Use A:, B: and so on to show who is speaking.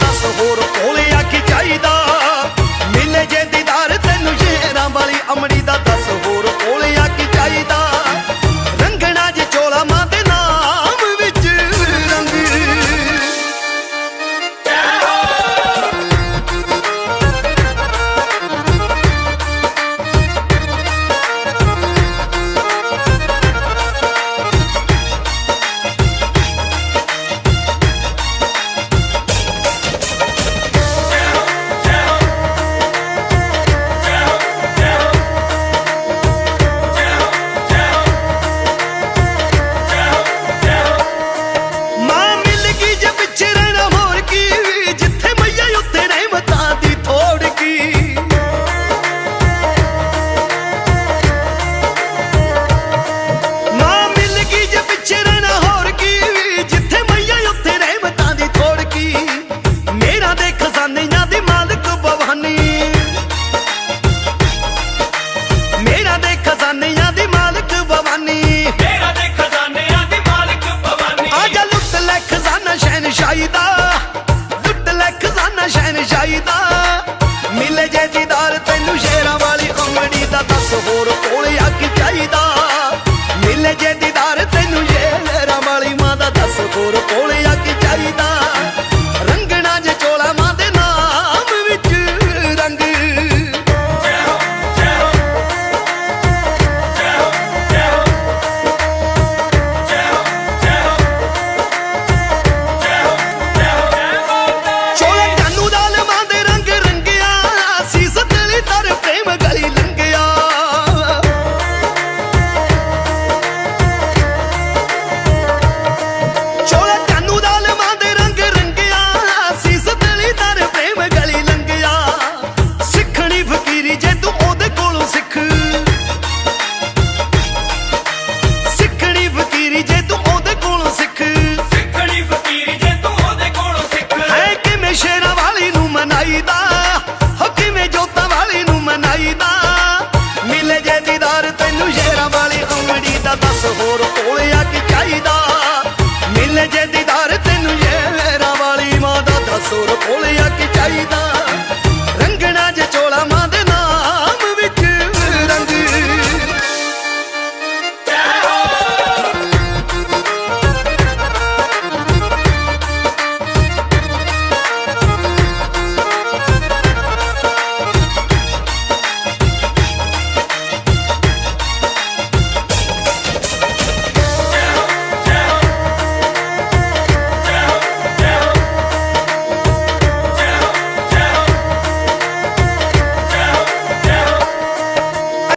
A: ਦੱਸ ਹੋਰ ਕੋਲੇ ਆ ਕੀ ਚਾਹੀਦਾ। ਮਿਲੇ ਜੇ ਕੋਲ ਆ ਕੀ ਚਾਹੀਦਾ।